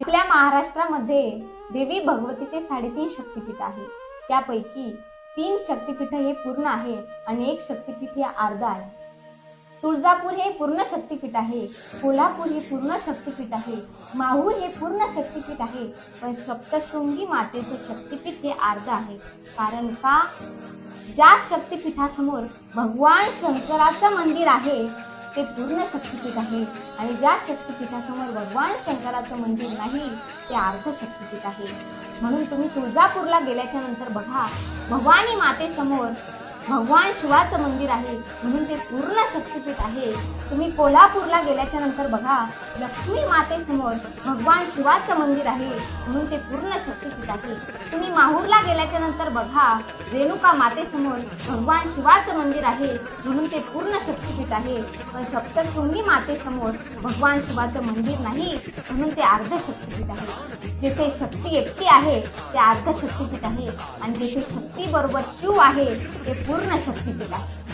आपल्या महाराष्ट्रामध्ये देवी भगवतीचे साडेतीन शक्तिपीठ आहे. त्यापैकी तीन शक्तिपीठ हे पूर्ण आहे आणि एक शक्तीपीठ हे अर्ध आहे. तुळजापूर हे पूर्ण शक्तिपीठ आहे कोल्हापूर हे पूर्ण शक्तिपीठ आहे माहूर हे पूर्ण शक्तिपीठ आहे पण सप्तशृंगी मातेचे शक्तीपीठ हे अर्ध आहे. कारण का? ज्या शक्तिपीठासमोर भगवान शंकराचं मंदिर आहे ते पूर्ण शक्तिपीठ आहे आणि ज्या शक्तिपीठासमोर भगवान शंकराचं मंदिर नाही ते अर्ध शक्तिपीठ आहे. म्हणून तुम्ही तुळजापूरला गेल्याच्यानंतर बघा भवानी मातेसमोर भगवान शिवाचं मंदिर आहे म्हणून ते पूर्ण शक्तीपीठ आहे. तुम्ही कोल्हापूरला गेल्याच्यानंतर बघा लक्ष्मी मातेसमोर भगवान शिवाचं मंदिर आहे म्हणून ते पूर्ण शक्तीपीठ आहे. तुम्ही माहूरला गेल्याच्यानंतर बघा रेणुका मातेसमोर भगवान शिवाचं मंदिर आहे म्हणून ते पूर्ण शक्तीपीठ आहे. पण सप्तशृंगी मातेसमोर भगवान शिवाचं मंदिर नाही म्हणून ते अर्ध शक्तीपीठ आहे. जिथे शक्ती एकटी आहे ते अर्ध शक्तिपीठ आहे. आणि जिथे शक्ती बरोबर शिव आहे ते पूर्ण शक्तिपीठ आहे.